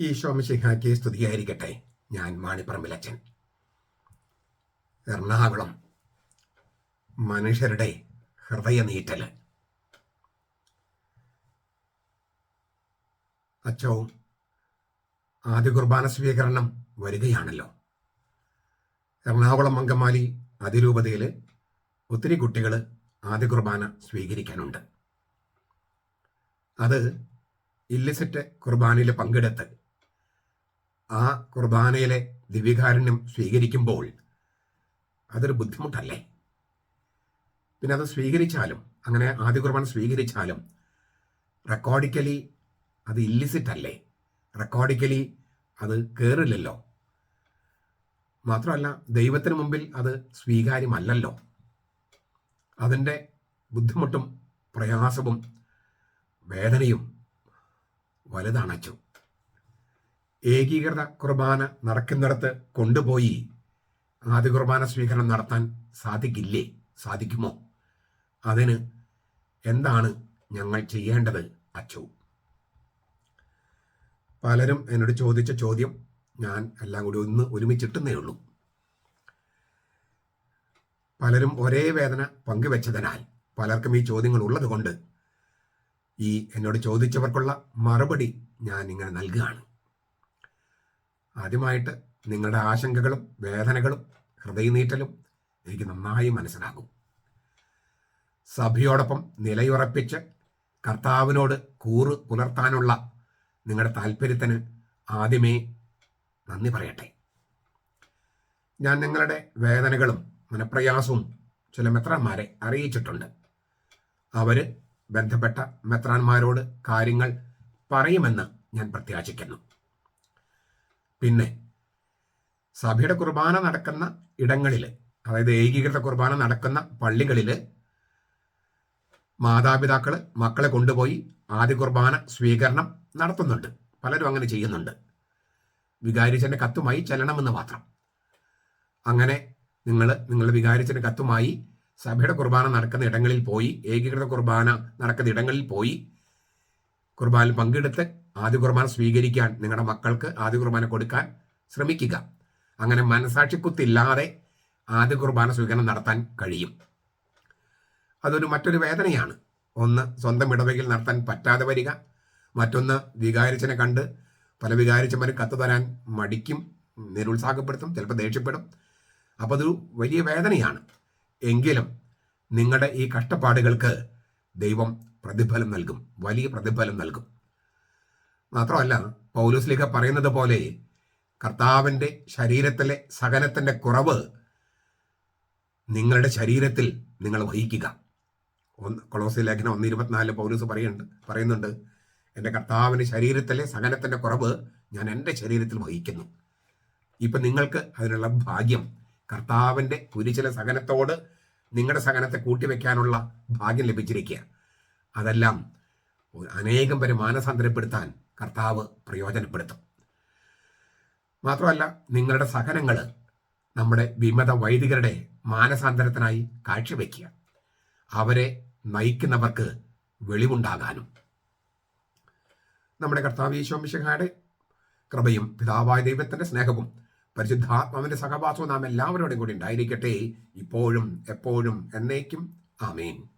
ഈ ശോമശിഹാക്കി സ്തുതിയായിരിക്കട്ടെ ഞാൻ മാണിപ്പറമ്പിലച്ചൻ എറണാകുളം മനുഷ്യരുടെ ഹൃദയ നീറ്റൽ അച്ചോ ആദ്യ കുർബാന സ്വീകരണം വരികയാണല്ലോ. എറണാകുളം അങ്കമാലി അതിരൂപതയിൽ ഒത്തിരി കുട്ടികൾ ആദ്യ കുർബാന സ്വീകരിക്കാനുണ്ട്. അത് ഇല്ലിസിറ്റ് കുർബാനയിൽ പങ്കെടുത്ത് ആ കുർബാനയിലെ ദിവ്യകാരുണ്യം സ്വീകരിക്കുമ്പോൾ അതൊരു ബുദ്ധിമുട്ടല്ലേ? പിന്നെ അത് സ്വീകരിച്ചാലും അങ്ങനെ ആദ്യ കുർബാന സ്വീകരിച്ചാലും റെക്കോർഡിക്കലി അത് ഇല്ലിസിറ്റ് അല്ലേ? റെക്കോർഡിക്കലി അത് കയറില്ലല്ലോ മാത്രമല്ല ദൈവത്തിന് മുമ്പിൽ അത് സ്വീകാര്യമല്ലല്ലോ. അതിന്റെ ബുദ്ധിമുട്ടും പ്രയാസവും വേദനയും വലുതാണച്ചു. ഏകീകൃത കുർബാന നടക്കുന്നിടത്ത് കൊണ്ടുപോയി ആദ്യ കുർബാന സ്വീകരണം നടത്താൻ സാധിക്കില്ലേ? സാധിക്കുമോ? അതിന് എന്താണ് ഞങ്ങൾ ചെയ്യേണ്ടത് അച്ചു? പലരും എന്നോട് ചോദിച്ച ചോദ്യം ഞാൻ എല്ലാം കൂടി ഒന്ന് ഒരുമിച്ചിട്ടുന്നേ ഉള്ളൂ. പലരും ഒരേ വേദന പങ്കുവെച്ചതിനാൽ പലർക്കും ഈ ചോദ്യങ്ങൾ ഉള്ളതുകൊണ്ട് ഈ എന്നോട് ചോദിച്ചവർക്കുള്ള മറുപടി ഞാൻ ഇങ്ങനെ നൽകുകയാണ്. ആദ്യമായിട്ട് നിങ്ങളുടെ ആശങ്കകളും വേദനകളും ഹൃദയനീറ്റലും എനിക്ക് നന്നായി മനസ്സിലാകും. സഭയോടൊപ്പം നിലയുറപ്പിച്ച് കർത്താവിനോട് കൂറ് പുലർത്താനുള്ള നിങ്ങളുടെ താല്പര്യത്തിന് ആദ്യമേ നന്ദി പറയട്ടെ. ഞാൻ നിങ്ങളുടെ വേദനകളും മനപ്രയാസവും ചില മെത്രാന്മാരെ അറിയിച്ചിട്ടുണ്ട്. അവർ ബന്ധപ്പെട്ട മെത്രാന്മാരോട് കാര്യങ്ങൾ പറയുമെന്ന് ഞാൻ പ്രത്യാശിക്കുന്നു. പിന്നെ സഭയുടെ കുർബാന നടക്കുന്ന ഇടങ്ങളിൽ അതായത് ഏകീകൃത കുർബാന നടക്കുന്ന പള്ളികളിൽ മാതാപിതാക്കൾ മക്കളെ കൊണ്ടുപോയി ആദ്യ കുർബാന സ്വീകരണം നടത്തുന്നുണ്ട്. പലരും അങ്ങനെ ചെയ്യുന്നുണ്ട്. വികാരിച്ചന്റെ കത്തുമായി ചെല്ലണമെന്ന് മാത്രം. അങ്ങനെ നിങ്ങൾ നിങ്ങളുടെ വികാരിച്ചന്റെ കത്തുമായി സഭയുടെ കുർബാന നടക്കുന്ന ഇടങ്ങളിൽ പോയി ഏകീകൃത കുർബാന നടക്കുന്ന ഇടങ്ങളിൽ പോയി കുർബാനയിൽ പങ്കെടുത്ത് ആദ്യ കുർബാന സ്വീകരിക്കാൻ നിങ്ങളുടെ മക്കൾക്ക് ആദ്യ കുർബാന കൊടുക്കാൻ ശ്രമിക്കുക. അങ്ങനെ മനസാക്ഷിക്കുത്തില്ലാതെ ആദ്യ കുർബാന സ്വീകരണം നടത്താൻ കഴിയും. അതൊരു മറ്റൊരു വേദനയാണ്. ഒന്ന് സ്വന്തം ഇടവകയിൽ നടത്താൻ പറ്റാതെ വരിക. മറ്റൊന്ന് വികാരിച്ചനെ കണ്ട് പല വികാരിച്ചന്മാരും കത്ത് തരാൻ മടിക്കും നിരുത്സാഹപ്പെടുത്തും ചിലപ്പോൾ ദേഷ്യപ്പെടും. അപ്പോൾ അതൊരു വലിയ വേദനയാണ്. എങ്കിലും നിങ്ങളുടെ ഈ കഷ്ടപ്പാടുകൾക്ക് ദൈവം പ്രതിഫലം നൽകും വലിയ പ്രതിഫലം നൽകും. മാത്രമല്ല പൗലോസ്ലിഹ പറയുന്നത് പോലെ കർത്താവിന്റെ ശരീരത്തിലെ സഹനത്തിന്റെ കുറവ് നിങ്ങളുടെ ശരീരത്തിൽ നിങ്ങൾ വഹിക്കുക. ഒന്ന് കൊളോസി ലേഖനം ഒന്ന് ഇരുപത്തിനാല് പൗലൂസ് പറയുന്നുണ്ട് പറയുന്നുണ്ട് എന്റെ കർത്താവിന്റെ ശരീരത്തിലെ സഹനത്തിന്റെ കുറവ് ഞാൻ എന്റെ ശരീരത്തിൽ വഹിക്കുന്നു. ഇപ്പം നിങ്ങൾക്ക് അതിനുള്ള ഭാഗ്യം കർത്താവിന്റെ കുരിശിലെ സഹനത്തോട് നിങ്ങളുടെ സഹനത്തെ കൂട്ടിവെക്കാനുള്ള ഭാഗ്യം ലഭിച്ചിരിക്കുക അതെല്ലാം അനേകം പേരെ മാനസാന്തരപ്പെടുത്താൻ കർത്താവ് പ്രയോജനപ്പെടുത്തും. മാത്രമല്ല നിങ്ങളുടെ സഹനങ്ങൾ നമ്മുടെ വിമത വൈദികരുടെ മാനസാന്തരത്തിനായി കാഴ്ചവെക്കുക. അവരെ നയിക്കുന്നവർക്ക് വെളിവുണ്ടാകാനും. നമ്മുടെ കർത്താവ് ഈശോമിശഹായുടെ കൃപയും പിതാവായ ദൈവത്തിന്റെ സ്നേഹവും പരിശുദ്ധാത്മാവിന്റെ സഹവാസവും നാം എല്ലാവരോടും കൂടി ഉണ്ടായിരിക്കട്ടെ. ഇപ്പോഴും എപ്പോഴും എന്നേക്കും. ആമേൻ.